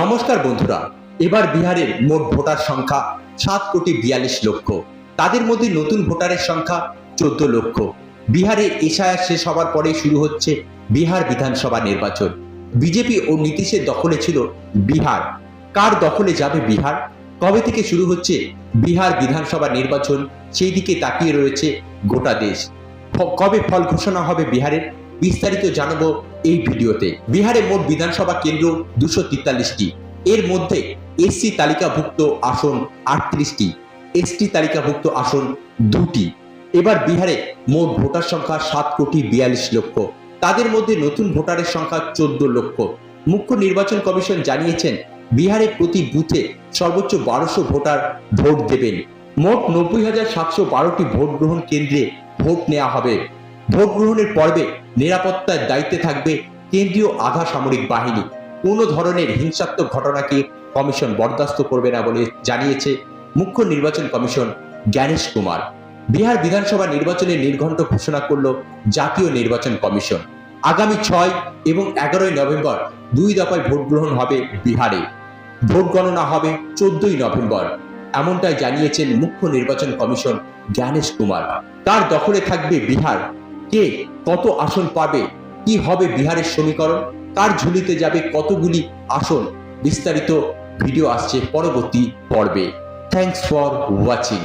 নমস্কার বন্ধুরা, এবার বিহারের মোট ভোটার সংখ্যা সাত কোটি বিয়াল্লিশ লক্ষ। তাদের মধ্যে নতুন ভোটারের সংখ্যা চোদ্দ লক্ষ। বিহারে এশায়া শেষ হওয়ার পরে শুরু হচ্ছে বিহার বিধানসভা নির্বাচন। বিজেপি ও নীতিশের দখলে ছিল বিহার। কার দখলে যাবে বিহার? কবে থেকে শুরু হচ্ছে বিহার বিধানসভা নির্বাচন? সেই দিকে তাকিয়ে রয়েছে গোটা দেশ। কবে ফল ঘোষণা হবে বিহারের? বিস্তারিত জানাব এই ভিডিওতে। বিহারে মোট বিধানসভা কেন্দ্র দুশো তেতাল্লিশটি। এর মধ্যে এসসি তালিকাভুক্ত আসন আটত্রিশটি। এসটি তালিকাভুক্ত আসন দুটি। এবার বিহারে মোট ভোটার সংখ্যা সাত কোটি বিয়াল্লিশ লক্ষ। তাদের মধ্যে নতুন ভোটারের সংখ্যা চোদ্দ লক্ষ। মুখ্য নির্বাচন কমিশন জানিয়েছেন, বিহারে প্রতি বুথে সর্বোচ্চ বারোশো ভোটার ভোট দেবেন। মোট নব্বই হাজার সাতশো বারোটি ভোট গ্রহণ কেন্দ্রে ভোট নেওয়া হবে। ভোট গ্রহণের পর্বে নিরাপত্তার দায়িত্বে থাকবে কেন্দ্রীয় আধা সামরিক বাহিনী। কোনো ধরনের হিংসাত্মক ঘটনাকে কমিশন বরদাস্ত করবে না বলে জানিয়েছে মুখ্য নির্বাচন কমিশন জ্ঞানেশ কুমার। বিহার বিধানসভা নির্বাচনের নির্ঘণ্ট ঘোষণা করল জাতীয় নির্বাচন কমিশন। আগামী ছয় এবং এগারোই নভেম্বর দুই দফায় ভোট গ্রহণ হবে বিহারে। ভোট গণনা হবে চোদ্দই নভেম্বর, এমনটাই জানিয়েছেন মুখ্য নির্বাচন কমিশন জ্ঞানেশ কুমার। তার দখলে থাকবে বিহার। কে কত আসন পাবে? কি হবে বিহারের সমীকরণ? কার ঝুলিতে যাবে কতগুলি আসন? বিস্তারিত ভিডিও আসছে পরবর্তী পর্বে। Thanks for watching